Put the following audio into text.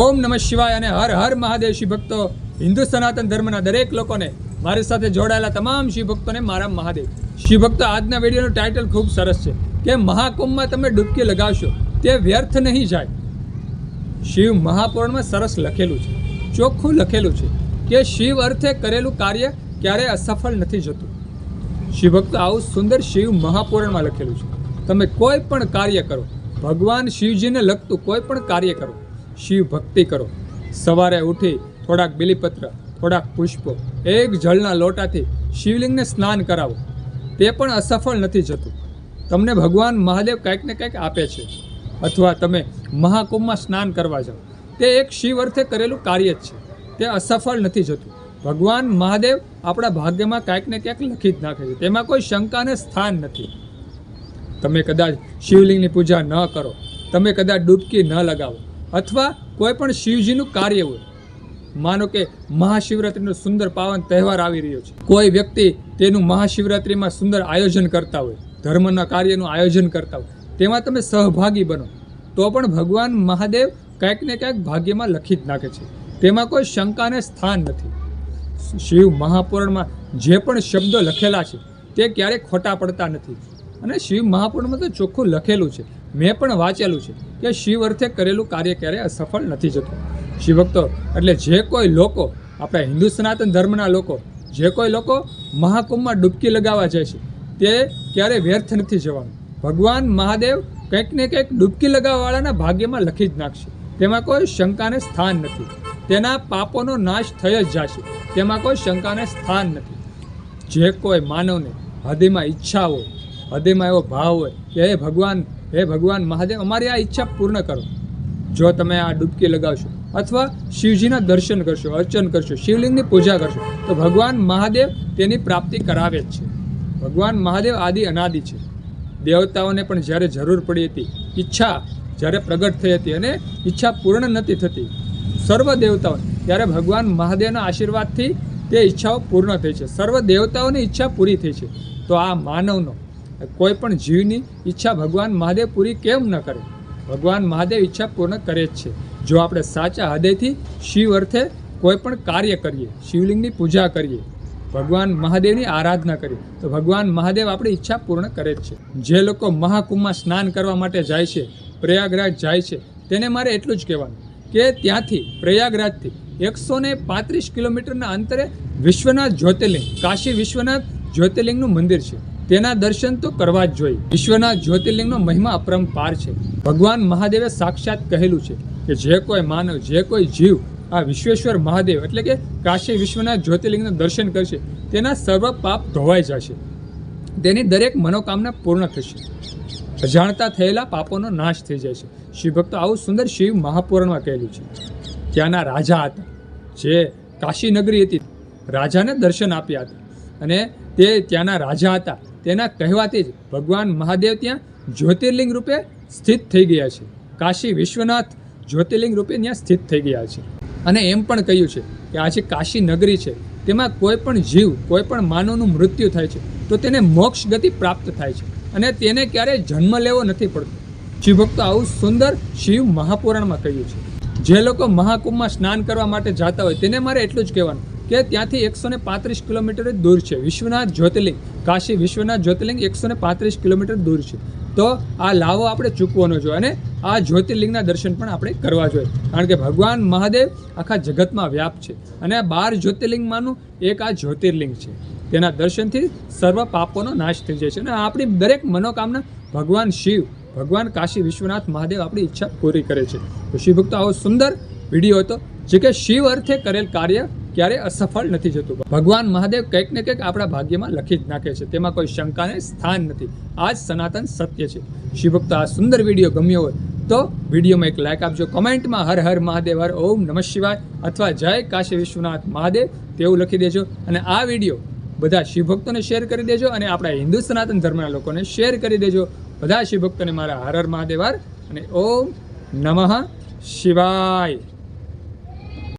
ઓમ નમઃ શિવાય અને હર હર મહાદેવ શિવ ભક્તો, હિન્દુ સનાતન ધર્મના દરેક લોકોને મારી સાથે જોડાયેલા તમામ શિવ ભક્તોને મારા મહાદેવ. શિવ ભક્તો, આજના વિડીયોનું ટાઇટલ ખૂબ સરસ છે, કે મહાકુંભમાં તમે ડૂબકી લગાવશો, તે વ્યર્થ નહીં જાય. શિવ મહાપુરાણમાં સરસ લખેલું છે, ચોખ્ખું લખેલું છે, કે શિવ અર્થે કરેલું કાર્ય ક્યારેય અસફળ નથી જતું. શિવ ભક્તો, આવું સુંદર શિવ મહાપુરાણમાં લખેલું છે. તમે કોઈ પણ કાર્ય કરો, ભગવાન શિવજીને લગતું કોઈ પણ કાર્ય કરો શિવ ભક્તિ કરો. સવારે ઉઠી થોડાક બિલીપત્ર, થોડાક પુષ્પો, એક જળના લોટાથી શિવલિંગને સ્નાન કરાવો. તે પણ અસફળ નથી જતું. તમને ભગવાન મહાદેવ કંઈક ને કંઈક આપે છે. અથવા તમે મહાકુંભમાં સ્નાન કરવા જાઓ. તે એક શિવ અર્થે કરેલું કાર્ય જ છે. તે અસફળ નથી જતું. ભગવાન મહાદેવ આપણા ભાગ્યમાં કાંઈક ને ક્યાંક લખી જ નાખે છે. તેમાં કોઈ શંકાને સ્થાન નથી. તમે કદાચ શિવલિંગની પૂજા ન કરો. તમે કદાચ ડૂબકી ન લગાવો. અથવા કોઈ પણ શિવજીનું કાર્ય હોય. માનો કે મહાશિવરાત્રિનો સુંદર પાવન તહેવાર આવી રહ્યો છે. કોઈ વ્યક્તિ તેનું મહાશિવરાત્રિમાં સુંદર આયોજન કરતા હોય, ધર્મના કાર્યનું આયોજન કરતા હોય, તેમાં તમે સહભાગી બનો, તો પણ ભગવાન મહાદેવ કંઈક ને કંઈક ભાગ્યમાં લખી જ નાખે છે. તેમાં કોઈ શંકાને સ્થાન નથી. શિવ મહાપુરાણમાં જે પણ શબ્દો લખેલા છે, તે ક્યારેય ખોટા પડતા નથી. અને શિવ મહાપુરાણમાં તો ચોખ્ખું લખેલું છે. મેં પણ વાંચેલું છે કે શિવ અર્થે કરેલું કાર્ય ક્યારેય અસફળ નથી જતું. શિવભક્તો, એટલે જે કોઈ લોકો, આપણા હિન્દુ સનાતન ધર્મના લોકો, જે કોઈ લોકો મહાકુંભમાં ડૂબકી લગાવવા જાય છે, તે ક્યારે વ્યર્થ નથી જવાનું. ભગવાન મહાદેવ કંઈક ને કંઈક ડૂબકી લગાવવાવાળાના ભાગ્યમાં લખી જ નાખશે. તેમાં કોઈ શંકાને સ્થાન નથી. તેના પાપોનો નાશ થઈ જ જશે. તેમાં કોઈ શંકાને સ્થાન નથી. જે કોઈ માનવને હૃદયમાં ઈચ્છા હોય હૃદયમાં એવો ભાવ હોય કે હે ભગવાન હે ભગવાન, મહાદેવ, અમારી આ ઈચ્છા પૂર્ણ કરો. જો તમે આ ડૂબકી લગાવશો અથવા શિવજીના દર્શન કરશો, અર્ચન કરશો, શિવલિંગની પૂજા કરશો, તો ભગવાન મહાદેવ તેની પ્રાપ્તિ કરાવે જ છે. ભગવાન મહાદેવ આદિ અનાદિ છે. દેવતાઓને પણ જ્યારે જરૂર પડી હતી, ઈચ્છા જ્યારે પ્રગટ થઈ હતી અને ઈચ્છા પૂર્ણ નથી થતી, સર્વ દેવતાઓ ત્યારે ભગવાન મહાદેવના આશીર્વાદથી તે ઈચ્છાઓ પૂર્ણ થઈ છે. સર્વ દેવતાઓની ઈચ્છા પૂરી થઈ છે. તો આ માનવનો કોઈ પણ જીવની ઈચ્છા ભગવાન મહાદેવ પૂરી કેમ ન કરે? ભગવાન મહાદેવ ઈચ્છા પૂર્ણ કરે જ છે. જો આપણે સાચા હૃદયથી શિવ અર્થે કોઈ પણ કાર્ય કરીએ, શિવલિંગની પૂજા કરીએ, ભગવાન મહાદેવની આરાધના કરીએ, તો ભગવાન મહાદેવ આપણી ઈચ્છા પૂર્ણ કરે જ છે. જે લોકો મહાકુંભમાં સ્નાન કરવા માટે જાય છે, પ્રયાગરાજ જાય છે, તેને મારે એટલું જ કહેવાનું કે ત્યાંથી પ્રયાગરાજથી એકસો ને પાંત્રીસ કિલોમીટરના અંતરે વિશ્વનાથ જ્યોતિર્લિંગ, કાશી વિશ્વનાથ જ્યોતિર્લિંગનું મંદિર છે. તેના દર્શન તો કરવા જ જોઈએ. વિશ્વનાથ જ્યોતિર્લિંગનો મહિમા અપરંપાર છે. ભગવાન મહાદેવે સાક્ષાત કહેલું છે કે જે કોઈ માનવ, જે કોઈ જીવ આ વિશ્વેશ્વર મહાદેવ એટલે કે કાશી વિશ્વનાથ જ્યોતિર્લિંગનું દર્શન કરશે, તેના સર્વ પાપ ધોવાઈ જશે. તેની દરેક મનોકામના પૂર્ણ થશે. અજાણતા થયેલા પાપોનો નાશ થઈ જાય છે. શિવભક્તો આવું સુંદર શિવ મહાપુરાણમાં કહેલું છે. ત્યાંના રાજા હતા, જે કાશી નગરી હતી. રાજાને દર્શન આપ્યા હતા અને તે ત્યાંના રાજા હતા. તેના કહેવાથી જ ભગવાન મહાદેવ ત્યાં જ્યોતિર્લિંગ રૂપે સ્થિત થઈ ગયા છે. કાશી વિશ્વનાથ જ્યોતિર્લિંગ રૂપે ત્યાં સ્થિત થઈ ગયા છે. અને એમ પણ કહ્યું છે કે આ જે કાશી નગરી છે, તેમાં કોઈ પણ જીવ, કોઈ પણ માનવનું મૃત્યુ થાય છે, તો તેને મોક્ષ ગતિ પ્રાપ્ત થાય છે અને તેને ક્યારેય જન્મ લેવો નથી પડતો. શિવભક્તો આવું સુંદર શિવ મહાપુરાણમાં કહ્યું છે. જે લોકો મહાકુંભમાં સ્નાન કરવા માટે જતા હોય, તેને મારે એટલું જ કહેવાનું. કે ત્યાંથી એકસો પાંત્રીસ કિલોમીટર દૂર છે. વિશ્વનાથ જ્યોતિર્લિંગ, કાશી વિશ્વનાથ જ્યોતિર્લિંગ એકસો પાંત્રીસ કિલોમીટર દૂર છે. તો આ લાવો આપણે ચૂકવાનો જોઈએ અને આ જ્યોતિર્લિંગના દર્શન પણ આપણે કરવા જોઈએ. કારણ કે ભગવાન મહાદેવ આખા જગતમાં વ્યાપ છે અને આ બાર જ્યોતિર્લિંગમાંનું એક આ જ્યોતિર્લિંગ છે. તેના દર્શનથી સર્વ પાપોનો નાશ થઈ જાય છે અને આપણી દરેક મનોકામના ભગવાન શિવ, ભગવાન કાશી વિશ્વનાથ મહાદેવ આપણી ઈચ્છા પૂરી કરે છે. તો શિવભક્તો, આવો સુંદર વીડિયો હતો. જે કે શિવ અર્થે કરેલ કાર્ય ક્યારે અસફળ નથી જતું. ભગવાન મહાદેવ કંઈક ને કંઈક આપણા ભાગ્યમાં લખી જ નાખે છે. તેમાં કોઈ શંકાને સ્થાન નથી. આ જ સનાતન સત્ય છે. શિવભક્ત, આ સુંદર વીડિયો ગમ્યો હોય તો વિડીયોમાં એક લાઇક આપજો. કમેન્ટમાં હર હર મહાદેવ, હર ઓમ નમઃ શિવાય અથવા જય કાશી વિશ્વનાથ મહાદેવ તેવું લખી દેજો. અને આ વીડિયો બધા શિવભક્તોને શેર કરી દેજો અને આપણા હિન્દુ સનાતન ધર્મના લોકોને શેર કરી દેજો. બધા શિવભક્તોને મારા હર હર મહાદેવ, હર અને ઓમ નમઃ શિવાય.